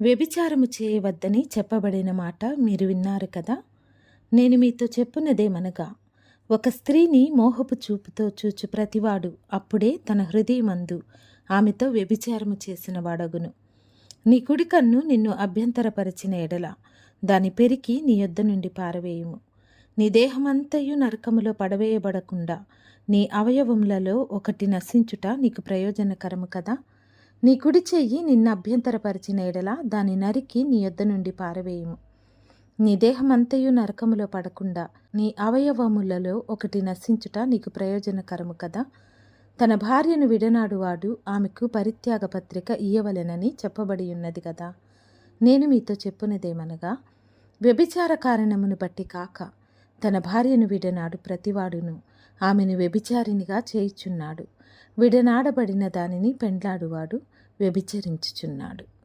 వ్యభిచారము చేయవద్దని చెప్పబడిన మాట మీరు విన్నారు కదా? నేను మీతో చెప్పున్నదేమనగా ఒక స్త్రీని మోహపు చూపుతో చూచు ప్రతివాడు అప్పుడే తన హృదయమందు ఆమెతో వ్యభిచారము చేసిన వాడగును. నీ కుడి కన్ను నిన్ను అభ్యంతరపరిచిన ఎడల దాని పెరికి నీ యొద్ద నుండి పారవేయుము. నీ దేహమంతయు నరకములో పడవేయబడకుండా నీ అవయవములలో ఒకటి నశించుట నీకు ప్రయోజనకరము కదా? నీ కుడి చెయ్యి నిన్న అభ్యంతరపరిచిన ఎడల దాని నరికి నీ యొద్ద నుండి పారవేయుము. నీ దేహమంతయు నరకములో పడకుండా నీ అవయవములలో ఒకటి నశించుట నీకు ప్రయోజనకరము కదా. తన భార్యను విడనాడువాడు ఆమెకు పరిత్యాగ పత్రిక ఇయ్యవలెనని చెప్పబడి ఉన్నది కదా. నేను మీతో చెప్పునదేమనగా వ్యభిచార కారణమును బట్టి కాక తన భార్యను విడనాడు ప్రతివాడును. ఆమెను వ్యభిచారినిగా చేయుచున్నాడు. విడనాడబడిన దానిని పెండ్లాడువాడు వ్యభిచరించుచున్నాడు.